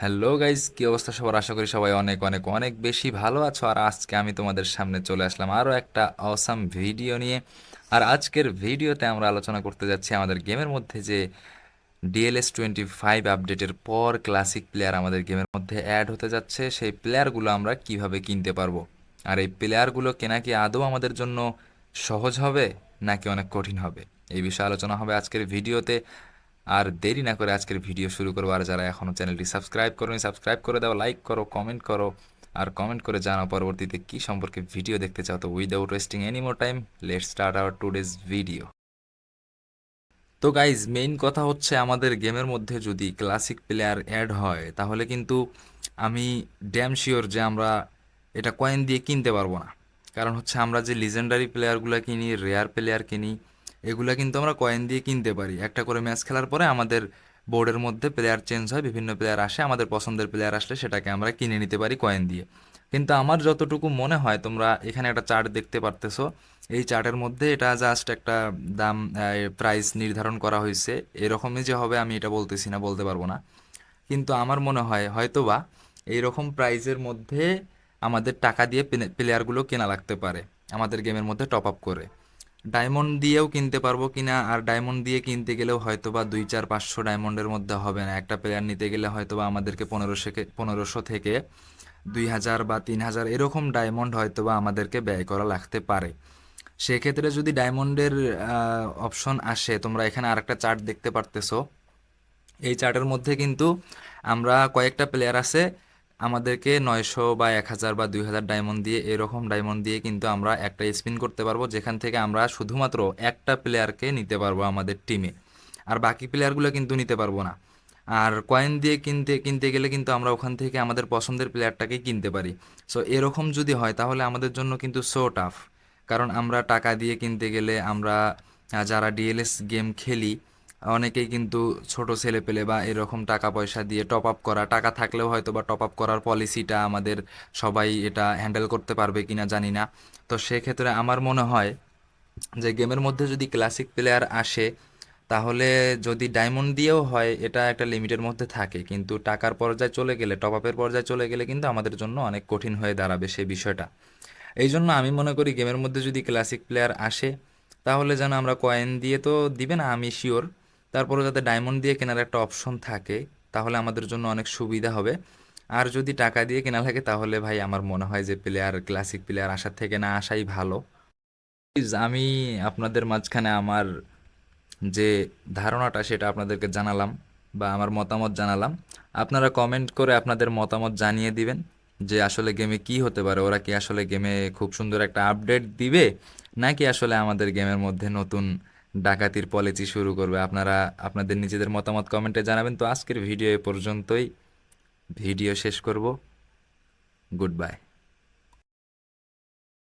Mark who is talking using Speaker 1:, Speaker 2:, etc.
Speaker 1: Hello guys কি অবস্থা সবার? আশা করি সবাই অনেক অনেক অনেক বেশি ভালো আছো। আর আজকে আমি তোমাদের সামনে চলে আসলাম আরও একটা অসাম ভিডিও নিয়ে। আর আজকের ভিডিওতে আমরা আলোচনা করতে যাচ্ছি আমাদের গেমের মধ্যে যে ডিএলএস টোয়েন্টি ফাইভ আপডেটের পর ক্লাসিক প্লেয়ার আমাদের গেমের মধ্যে অ্যাড হতে যাচ্ছে। সেই প্লেয়ারগুলো আমরা কীভাবে কিনতে পারব? আর এই প্লেয়ারগুলো কেনা কি আদৌ আমাদের জন্য সহজ হবে নাকি অনেক কঠিন হবে? এই বিষয়ে আলোচনা হবে আজকের ভিডিওতে আর দেরি না করে আজকের ভিডিও শুরু করব। আর যারা এখনও চ্যানেলটি সাবস্ক্রাইব করোনি, সাবস্ক্রাইব করে দাও, লাইক করো, কমেন্ট করো। আর কমেন্ট করে জানাও পরবর্তীতে কি সম্পর্কে ভিডিও দেখতে চাও। তো without wasting any more time let start our today's video তো গাইজ মেইন কথা হচ্ছে আমাদের গেমের মধ্যে যদি ক্লাসিক প্লেয়ার অ্যাড হয়, তাহলে কিন্তু আমি ড্যাম শিওর যে আমরা এটা কয়েন দিয়ে কিনতে পারব না। কারণ হচ্ছে আমরা যে লিজেন্ডারি প্লেয়ারগুলো কিনি রেয়ার প্লেয়ার কিনি এগুলা কিন্তু আমরা কয়েন দিয়ে কিনতে পারি। একটা করে ম্যাচ খেলার পরে আমাদের বোর্ডের মধ্যে প্লেয়ার চেঞ্জ হয়, বিভিন্ন প্লেয়ার আসে, আমাদের পছন্দের প্লেয়ার আসলে সেটাকে আমরা কিনে নিতে পারি কয়েন দিয়ে। কিন্তু আমার যতটুকু মনে হয়, তোমরা এখানে একটা চার্ট দেখতে পারতেছো। এই চার্টের মধ্যে এটা জাস্ট একটা দাম প্রাইস নির্ধারণ করা হয়েছে এরকমই যে হবে আমি এটা বলতেছি না, বলতে পারব না। কিন্তু আমার মনে হয়, হয়তোবা এইরকম প্রাইজের মধ্যে আমাদের টাকা দিয়ে প্লেয়ারগুলো কেনা লাগতে পারে, আমাদের গেমের মধ্যে টপ আপ করে। ডায়মন্ড দিয়েও কিনতে পারব কিনা, আর ডায়মন্ড দিয়ে কিনতে গেলেও হয়তো বা দুই চার পাঁচশো ডায়মন্ডের মধ্যে হবে না। একটা প্লেয়ার নিতে গেলে হয়তো বা আমাদেরকে পনেরোশো পনেরোশো থেকে দুই হাজার বা তিন হাজার এরকম ডায়মন্ড হয়তো বা আমাদেরকে ব্যয় করা লাগতে পারে। সেক্ষেত্রে যদি ডায়মন্ডের অপশন আসে, তোমরা এখানে আরেকটা চার্ট দেখতে পারতেছো। এই চার্টের মধ্যে কিন্তু আমরা কয়েকটা প্লেয়ার আছে আমাদেরকে নয়শো বা এক হাজার বা দুই হাজার ডায়মন্ড দিয়ে এরকম ডায়মন্ড দিয়ে কিন্তু আমরা একটা স্পিন করতে পারব, যেখান থেকে আমরা শুধুমাত্র একটা প্লেয়ারকে নিতে পারব আমাদের টিমে আর বাকি প্লেয়ারগুলো কিন্তু নিতে পারব না। আর কয়েন দিয়ে কিনতে কিনতে গেলে কিন্তু আমরা ওখান থেকে আমাদের পছন্দের প্লেয়ারটাকেই কিনতে পারি। সো এরকম যদি হয়, তাহলে আমাদের জন্য কিন্তু সো টাফ কারণ আমরা টাকা দিয়ে কিনতে গেলে আমরা যারা ডিএলএস গেম খেলি অনেকেই কিন্তু ছোট ছেলে পেলে বা এরকম টাকা পয়সা দিয়ে টপ আপ করা, টাকা থাকলেও হয়তো বা টপ আপ করার পলিসিটা আমাদের সবাই এটা হ্যান্ডেল করতে পারবে কিনা জানি না। তো সেক্ষেত্রে আমার মনে হয় যে গেমের মধ্যে যদি ক্লাসিক প্লেয়ার আসে, তাহলে যদি ডায়মন্ড দিয়েও হয়, এটা একটা লিমিটের মধ্যে থাকে। কিন্তু টাকার পর্যায়ে চলে গেলে টপ আপের পর্যায়ে চলে গেলে কিন্তু আমাদের জন্য অনেক কঠিন হয়ে দাঁড়াবে সেই বিষয়টা। এই জন্য আমি মনে করি গেমের মধ্যে যদি ক্লাসিক প্লেয়ার আসে, তাহলে যেন আমরা কয়েন দিয়ে তো দিবে না, আমি শিওর তারপরে যাতে ডায়মন্ড দিয়ে কেনার একটা অপশন থাকে, তাহলে আমাদের জন্য অনেক সুবিধা হবে। আর যদি টাকা দিয়ে কেনা লাগে, তাহলে ভাই আমার মনে হয় যে প্লেয়ার ক্লাসিক প্লেয়ার আসার থেকে না আসাই ভালো। প্লিজ আমি আপনাদের মাঝখানে আমার যে ধারণাটা, সেটা আপনাদেরকে জানালাম বা আমার মতামত জানালাম। আপনারা কমেন্ট করে আপনাদের মতামত জানিয়ে দিবেন যে আসলে গেমে কি হতে পারে। ওরা কি আসলে গেমে খুব সুন্দর একটা আপডেট দিবে? নাকি আসলে আমাদের গেমের মধ্যে নতুন ডাকাতির পলিসি শুরু করবে। আপনারা আপনাদের নিজেদের মতামত কমেন্টে জানাবেন। তো আজকের ভিডিও এ পর্যন্তই। ভিডিও শেষ করব। Good bye